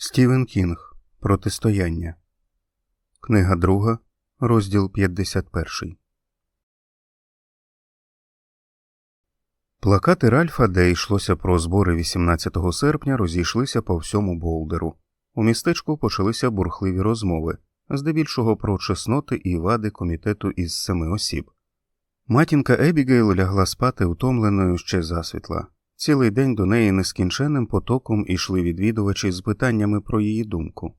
Стівен Кінг Протистояння. Книга 2, розділ 51. Плакати Ральфа, де йшлося про збори 18 серпня, розійшлися по всьому Болдеру. У містечку почалися бурхливі розмови, здебільшого про чесноти і вади комітету із семи осіб. Матінка Ебігейл лягла спати утомленою ще засвітла. Цілий день до неї нескінченним потоком ішли відвідувачі з питаннями про її думку.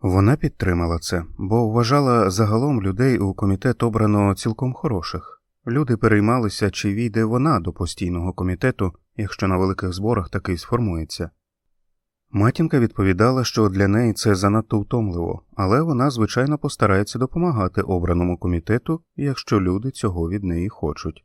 Вона підтримала це, бо вважала загалом людей у комітет обрано цілком хороших. Люди переймалися, чи війде вона до постійного комітету, якщо на великих зборах такий сформується. Матінка відповідала, що для неї це занадто втомливо, але вона, звичайно, постарається допомагати обраному комітету, якщо люди цього від неї хочуть.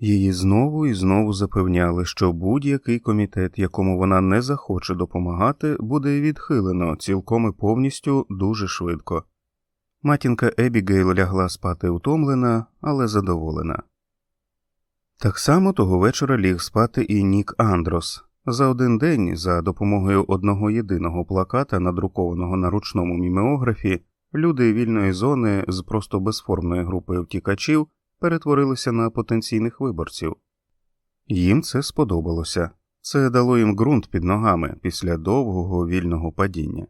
Її знову і знову запевняли, що будь-який комітет, якому вона не захоче допомагати, буде відхилено цілком і повністю дуже швидко. Матінка Ебігейл лягла спати утомлена, але задоволена. Так само того вечора ліг спати і Нік Андрос. За один день, за допомогою одного єдиного плаката, надрукованого на ручному мімеографі, люди вільної зони з просто безформної групи втікачів перетворилися на потенційних виборців. Їм це сподобалося це дало їм ґрунт під ногами після довгого вільного падіння.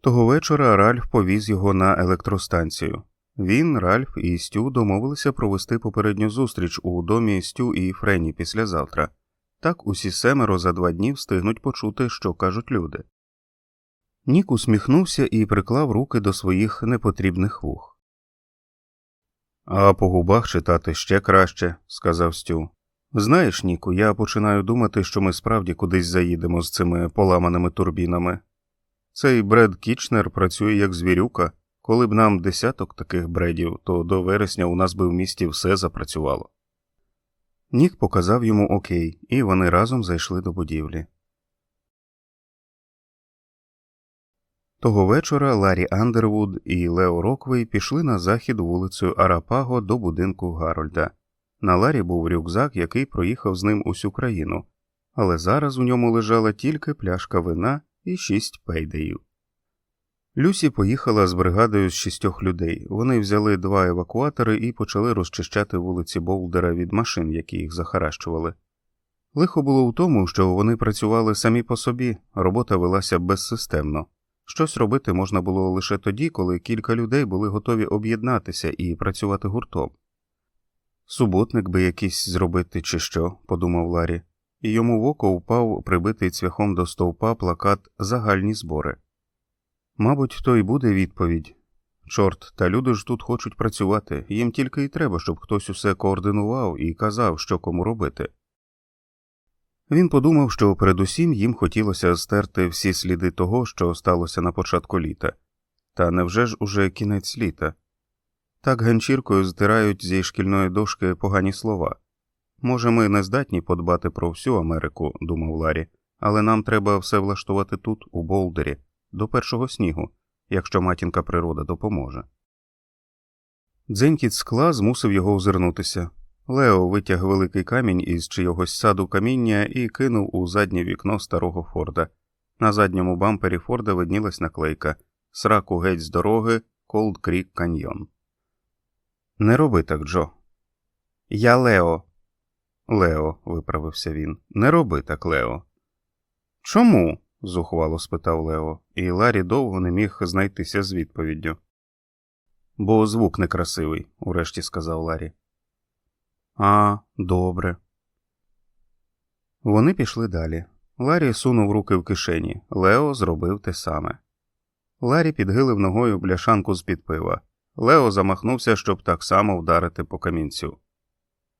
Того вечора Ральф повіз його на електростанцію. Він, Ральф і Стю домовилися провести попередню зустріч у домі Стю і Френі післязавтра. Так усі семеро за два дні встигнуть почути, що кажуть люди. Нік усміхнувся і приклав руки до своїх непотрібних вух. А по губах читати ще краще, сказав Стю. Знаєш, Ніку, я починаю думати, що ми справді кудись заїдемо з цими поламаними турбінами. Цей Бред Кічнер працює як звірюка. Коли б нам десяток таких бредів, то до вересня у нас би в місті все запрацювало. Нік показав йому окей, і вони разом зайшли до будівлі. Того вечора Ларі Андервуд і Лео Роквей пішли на захід вулицею Арапаго до будинку Гарольда. На Ларі був рюкзак, який проїхав з ним усю країну, але зараз у ньому лежала тільки пляшка вина і шість пейдеїв. Люсі поїхала з бригадою з шістьох людей. Вони взяли два евакуатори і почали розчищати вулиці Болдера від машин, які їх захаращували. Лихо було в тому, що вони працювали самі по собі, робота велася безсистемно. Щось робити можна було лише тоді, коли кілька людей були готові об'єднатися і працювати гуртом. Суботник би якийсь зробити, чи що, подумав Ларі, і йому в око впав прибитий цвяхом до стовпа плакат Загальні збори. Мабуть, то й буде відповідь чорт, та люди ж тут хочуть працювати, їм тільки й треба, щоб хтось усе координував і казав, що кому робити. Він подумав, що передусім їм хотілося стерти всі сліди того, що сталося на початку літа, та невже ж уже кінець літа? Так ганчіркою здирають зі шкільної дошки погані слова. Може, ми не здатні подбати про всю Америку, думав Ларі, але нам треба все влаштувати тут, у Болдері, до першого снігу, якщо матінка природа допоможе. Дзенькіт скла змусив його озирнутися. Лео витяг великий камінь із чийогось саду каміння і кинув у заднє вікно старого Форда. На задньому бампері Форда виднілась наклейка Сраку геть з дороги, Колд Крік Каньйон. Не роби так, Джо. Я Лео. Лео, виправився він. Не роби так, Лео. Чому? зухвало спитав Лео, і Ларі довго не міг знайтися з відповіддю. Бо звук некрасивий, урешті сказав Ларі. А, добре. Вони пішли далі. Ларі сунув руки в кишені. Лео зробив те саме. Ларі підгилив ногою бляшанку з під пива. Лео замахнувся, щоб так само вдарити по камінцю.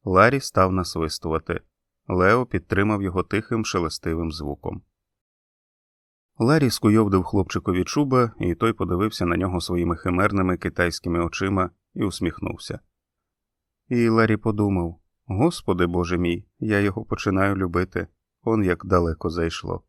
Ларі став насвистувати. Лео підтримав його тихим шелестивим звуком. Ларі скуйовдив хлопчикові чуба, і той подивився на нього своїми химерними китайськими очима і усміхнувся. І Ларі подумав Господи Боже мій, я його починаю любити, он як далеко зайшло.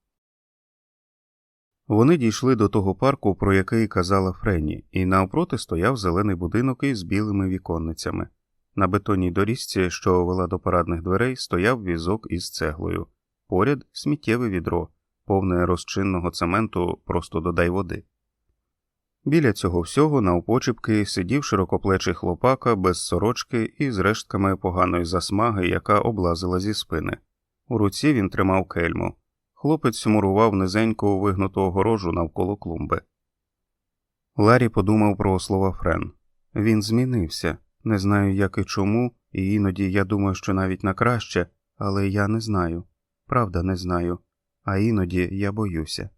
Вони дійшли до того парку, про який казала Френі, і навпроти стояв зелений будинок із білими віконницями. На бетонній доріжці, що вела до парадних дверей, стояв візок із цеглою, поряд сміттєве відро, повне розчинного цементу, просто додай води. Біля цього всього навпочіпки сидів широкоплечий хлопака без сорочки і з рештками поганої засмаги, яка облазила зі спини. У руці він тримав кельму. Хлопець мурував низеньку вигнуту огорожу навколо клумби. Ларі подумав про слова Френ. Він змінився. Не знаю, як і чому, і іноді я думаю, що навіть на краще, але я не знаю. Правда, не знаю. А іноді я боюся.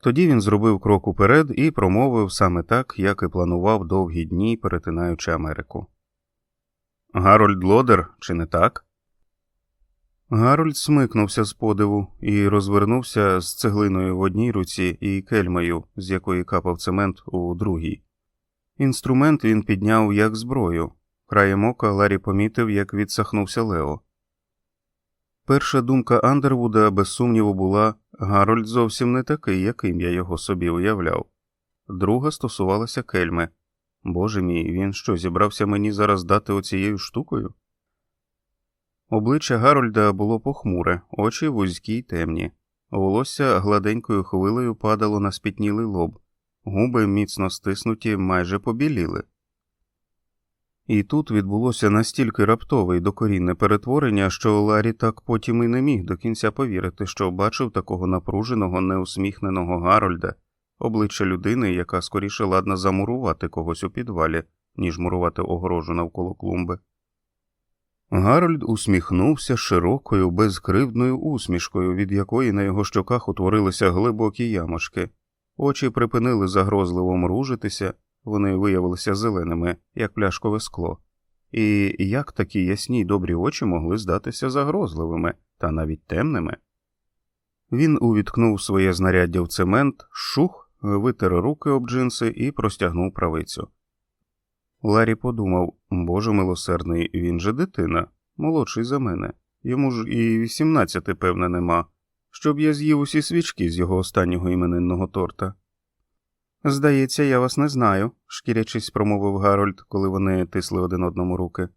Тоді він зробив крок уперед і промовив саме так, як і планував довгі дні, перетинаючи Америку. Гарольд Лодер, чи не так? Гарольд смикнувся з подиву і розвернувся з цеглиною в одній руці і кельмою, з якої капав цемент у другій. Інструмент він підняв як зброю. Краєм ока Ларі помітив, як відсахнувся Лео. Перша думка Андервуда, без сумніву, була Гарольд зовсім не такий, яким я його собі уявляв. Друга стосувалася кельми. Боже мій, він що, зібрався мені зараз дати оцією штукою? Обличчя Гарольда було похмуре, очі вузькі й темні, волосся гладенькою хвилею падало на спітнілий лоб, губи міцно стиснуті, майже побіліли. І тут відбулося настільки раптове й докорінне перетворення, що Ларі так потім і не міг до кінця повірити, що бачив такого напруженого, неусміхненого Гарольда, обличчя людини, яка скоріше ладна замурувати когось у підвалі, ніж мурувати огорожу навколо клумби. Гарольд усміхнувся широкою, безкривдною усмішкою, від якої на його щоках утворилися глибокі ямочки. Очі припинили загрозливо мружитися, вони виявилися зеленими, як пляшкове скло. І як такі ясні й добрі очі могли здатися загрозливими та навіть темними? Він увіткнув своє знаряддя в цемент, шух, витер руки об джинси і простягнув правицю. Ларі подумав Боже милосердний, він же дитина, молодший за мене. Йому ж і вісімнадцяти, певне, нема, щоб я з'їв усі свічки з його останнього іменинного торта. Здається, я вас не знаю, шкірячись, промовив Гарольд, коли вони тисли один одному руки.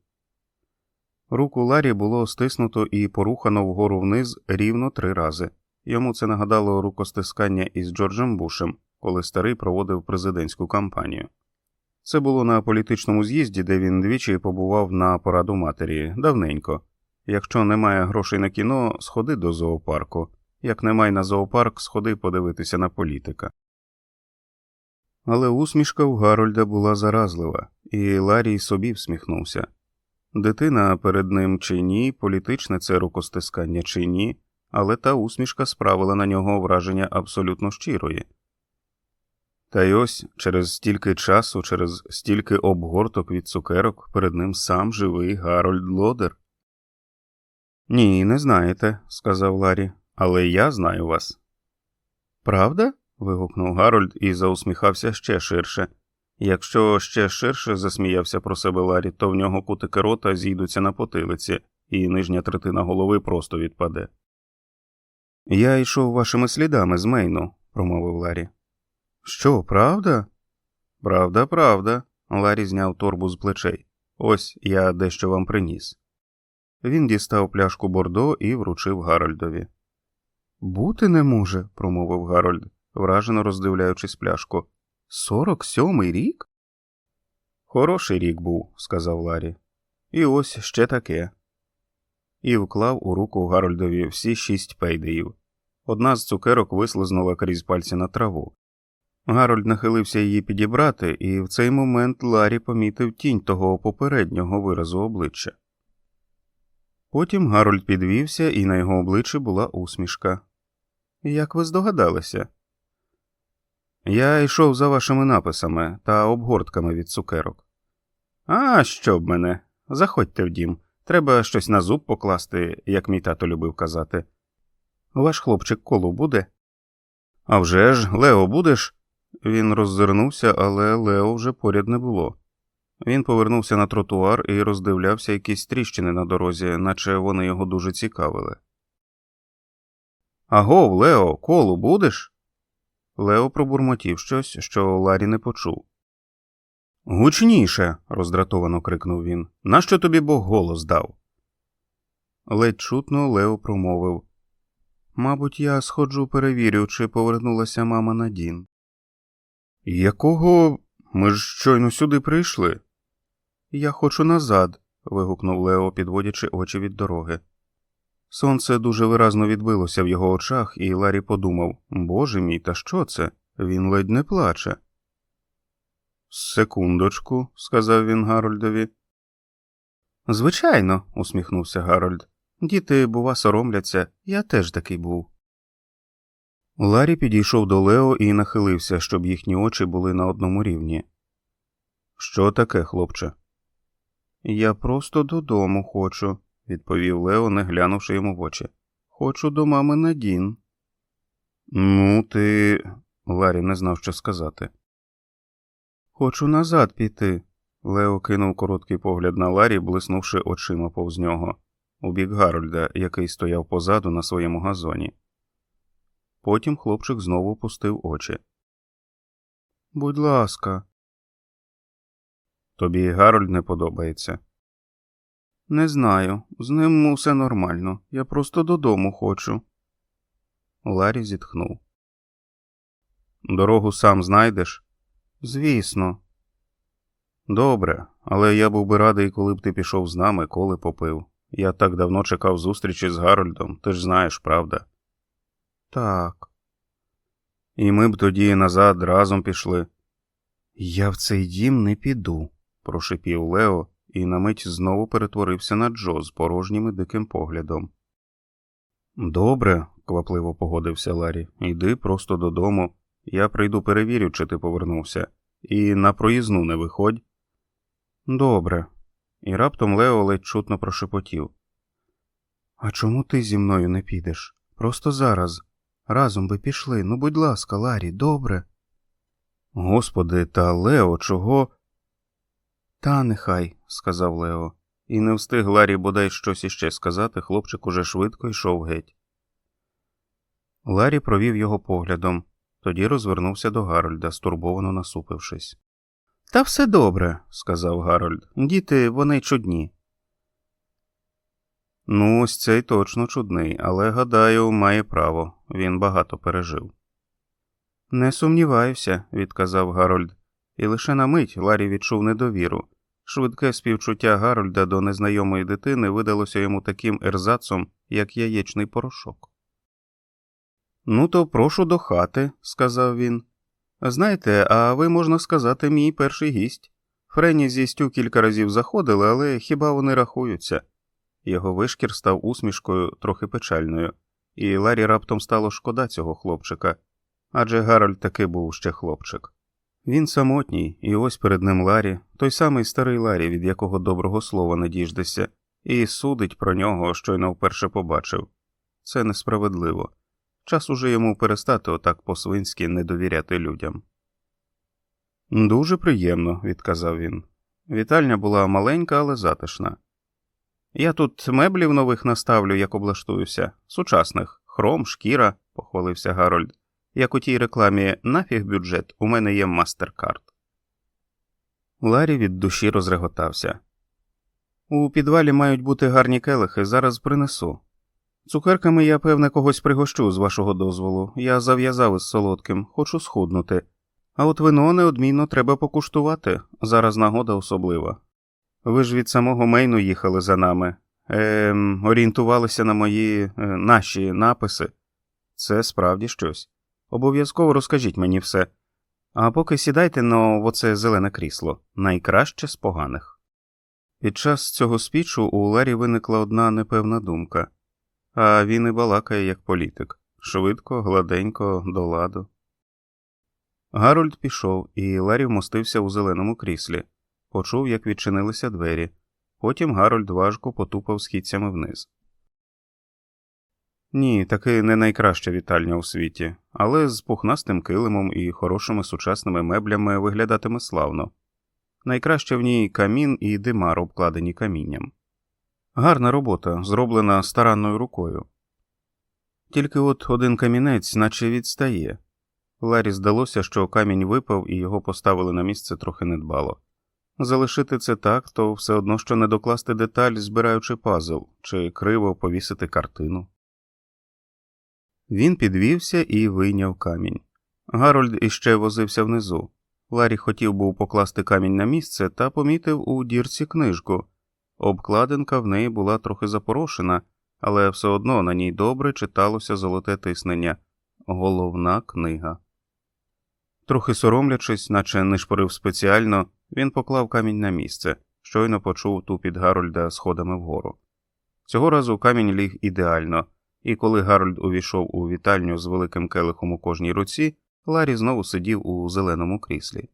Руку Ларі було стиснуто і порухано вгору вниз рівно три рази. Йому це нагадало рукостискання із Джорджем Бушем, коли старий проводив президентську кампанію. Це було на політичному з'їзді, де він двічі побував на пораду матері давненько. Якщо немає грошей на кіно, сходи до зоопарку. Як немає на зоопарк, сходи подивитися на політика. Але усмішка у Гарольда була заразлива, і Ларій собі всміхнувся. Дитина перед ним чи ні, політичне це рукостискання чи ні, але та усмішка справила на нього враження абсолютно щирої. Та й ось через стільки часу, через стільки обгорток від цукерок перед ним сам живий Гарольд Лодер. Ні, не знаєте, сказав Ларі, але я знаю вас. Правда? Вигукнув Гарольд і заусміхався ще ширше. Якщо ще ширше засміявся про себе Ларі, то в нього кутики рота зійдуться на потилиці, і нижня третина голови просто відпаде. Я йшов вашими слідами з Мейну, промовив Ларі. Що, правда? Правда, правда. Ларі зняв торбу з плечей. Ось я дещо вам приніс. Він дістав пляшку Бордо і вручив Гарольдові. Бути не може, промовив Гарольд, вражено роздивляючись пляшку. Сорок сьомий рік? Хороший рік був, сказав Ларі. І ось ще таке. І вклав у руку Гарольдові всі шість пейдеїв. Одна з цукерок вислизнула крізь пальці на траву. Гарольд нахилився її підібрати, і в цей момент Ларі помітив тінь того попереднього виразу обличчя. Потім Гарольд підвівся, і на його обличчі була усмішка. Як ви здогадалися? Я йшов за вашими написами та обгортками від цукерок. А що б мене? Заходьте в дім. Треба щось на зуб покласти, як мій тато любив казати. Ваш хлопчик колу буде? «А вже ж, Лео, будеш? Він роззирнувся, але Лео вже поряд не було. Він повернувся на тротуар і роздивлявся якісь тріщини на дорозі, наче вони його дуже цікавили. Агов, Лео, колу будеш? Лео пробурмотів щось, що Ларі не почув. Гучніше. роздратовано крикнув він. Нащо тобі Бог голос дав? Ледь чутно Лео промовив Мабуть, я сходжу перевірю, чи повернулася мама на Дін. Якого ми ж щойно сюди прийшли? Я хочу назад. вигукнув Лео, підводячи очі від дороги. Сонце дуже виразно відбилося в його очах, і Ларі подумав Боже мій, та що це? Він ледь не плаче. Секундочку, сказав він Гарольдові. Звичайно, усміхнувся Гарольд. Діти, бува, соромляться, я теж такий був. Ларі підійшов до Лео і нахилився, щоб їхні очі були на одному рівні. Що таке, хлопче? Я просто додому хочу, відповів Лео, не глянувши йому в очі. Хочу до мами на Дін. Ну, ти. Ларі не знав, що сказати. Хочу назад піти. Лео кинув короткий погляд на Ларі, блиснувши очима повз нього, у бік Гарольда, який стояв позаду на своєму газоні. Потім хлопчик знову опустив очі. Будь ласка. Тобі Гарольд не подобається. Не знаю. З ним усе нормально. Я просто додому хочу. Ларі зітхнув. Дорогу сам знайдеш? Звісно. Добре, але я був би радий, коли б ти пішов з нами, коли попив. Я так давно чекав зустрічі з Гарольдом, ти ж знаєш, правда? Так. І ми б тоді назад разом пішли. Я в цей дім не піду, прошипів Лео і на мить знову перетворився на Джо з порожнім і диким поглядом. Добре, квапливо погодився Ларі, йди просто додому. Я прийду перевірю, чи ти повернувся, і на проїзну не виходь. Добре. І раптом Лео ледь чутно прошепотів. А чому ти зі мною не підеш? Просто зараз. Разом би пішли. Ну, будь ласка, Ларі, добре. Господи, та Лео, чого? Та нехай, сказав Лео, і не встиг Ларі бодай щось іще сказати, хлопчик уже швидко йшов геть. Ларі провів його поглядом, тоді розвернувся до Гарольда, стурбовано насупившись. Та все добре, сказав Гарольд. Діти, вони чудні. Ну, ось цей точно чудний, але, гадаю, має право він багато пережив. Не сумніваюся, відказав Гарольд, і лише на мить Ларі відчув недовіру. Швидке співчуття Гарольда до незнайомої дитини видалося йому таким ерзацом, як яєчний порошок. Ну, то прошу до хати, сказав він. Знаєте, а ви, можна сказати, мій перший гість. Френі зі Стю кілька разів заходили, але хіба вони рахуються? Його вишкір став усмішкою трохи печальною, і Ларі раптом стало шкода цього хлопчика адже Гарольд таки був ще хлопчик. Він самотній, і ось перед ним Ларі, той самий старий Ларі, від якого доброго слова не діждешся, і судить про нього, щойно вперше побачив. Це несправедливо. Час уже йому перестати отак по-свинськи не довіряти людям. Дуже приємно, відказав він. Вітальня була маленька, але затишна. Я тут меблів нових наставлю, як облаштуюся, сучасних, хром, шкіра, похвалився Гарольд. Як у тій рекламі нафіг бюджет, у мене є мастеркард. Ларі від душі розреготався. У підвалі мають бути гарні келихи, зараз принесу. Цукерками я, певне, когось пригощу з вашого дозволу. Я зав'язав із солодким, хочу схуднути. А от вино неодмінно треба покуштувати, зараз нагода особлива. Ви ж від самого Мейну їхали за нами, ем, орієнтувалися на мої е, наші написи. Це справді щось. Обов'язково розкажіть мені все. А поки сідайте на оце зелене крісло найкраще з поганих. Під час цього спічу у Ларі виникла одна непевна думка а він і балакає як політик швидко, гладенько, до ладу. Гарольд пішов, і Ларі вмостився у зеленому кріслі, почув, як відчинилися двері. Потім Гарольд важко потупав східцями вниз. Ні, таки не найкраща вітальня у світі, але з пухнастим килимом і хорошими сучасними меблями виглядатиме славно. Найкраще в ній камін і димар, обкладені камінням. Гарна робота, зроблена старанною рукою. Тільки от один камінець, наче відстає. Ларі здалося, що камінь випав і його поставили на місце трохи недбало. Залишити це так, то все одно що не докласти деталь, збираючи пазл, чи криво повісити картину. Він підвівся і вийняв камінь. Гарольд іще возився внизу. Ларі хотів був покласти камінь на місце та помітив у дірці книжку. Обкладинка в неї була трохи запорошена, але все одно на ній добре читалося золоте тиснення головна книга. Трохи соромлячись, наче не шпорив спеціально, він поклав камінь на місце, щойно почув тупіт Гарольда сходами вгору. Цього разу камінь ліг ідеально, і коли Гарольд увійшов у вітальню з великим келихом у кожній руці, Ларі знову сидів у зеленому кріслі.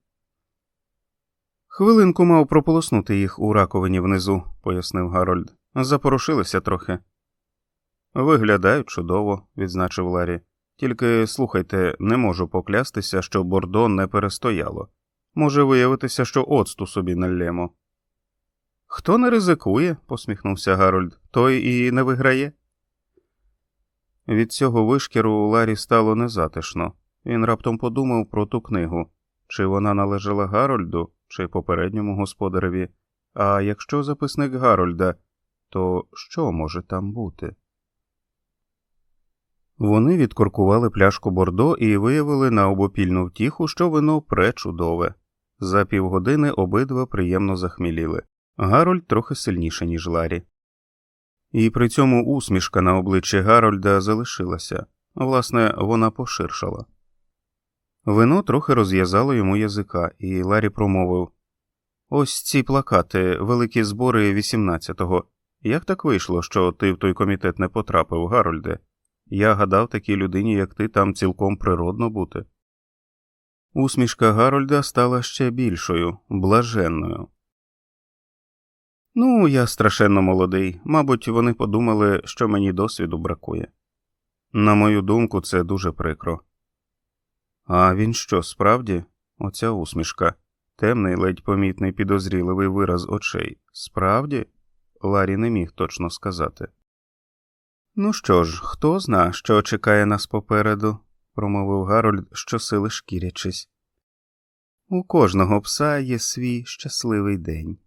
Хвилинку мав прополоснути їх у раковині внизу, пояснив Гарольд. Запорошилися трохи. Виглядають чудово, відзначив Ларі. Тільки слухайте, не можу поклястися, що бордо не перестояло. Може виявитися, що оцту собі наллємо. Хто не ризикує, посміхнувся Гарольд, той і не виграє. Від цього вишкіру Ларі стало незатишно. Він раптом подумав про ту книгу чи вона належала Гарольду, чи попередньому господареві. А якщо записник Гарольда, то що може там бути? Вони відкоркували пляшку бордо і виявили на обопільну втіху, що вино пречудове. За півгодини обидва приємно захміліли. Гарольд трохи сильніше, ніж Ларі. І при цьому усмішка на обличчі Гарольда залишилася, власне, вона поширшала. Вино трохи розв'язало йому язика, і Ларі промовив Ось ці плакати, великі збори 18-го. Як так вийшло, що ти в той комітет не потрапив, Гарольде? Я гадав такій людині, як ти, там цілком природно бути. Усмішка Гарольда стала ще більшою, блаженною. Ну, я страшенно молодий. Мабуть, вони подумали, що мені досвіду бракує. На мою думку, це дуже прикро. А він що, справді? Оця усмішка, темний, ледь помітний підозріливий вираз очей. Справді? Ларі не міг точно сказати. Ну що ж, хто зна, що чекає нас попереду, промовив Гарольд, щосили шкірячись. У кожного пса є свій щасливий день.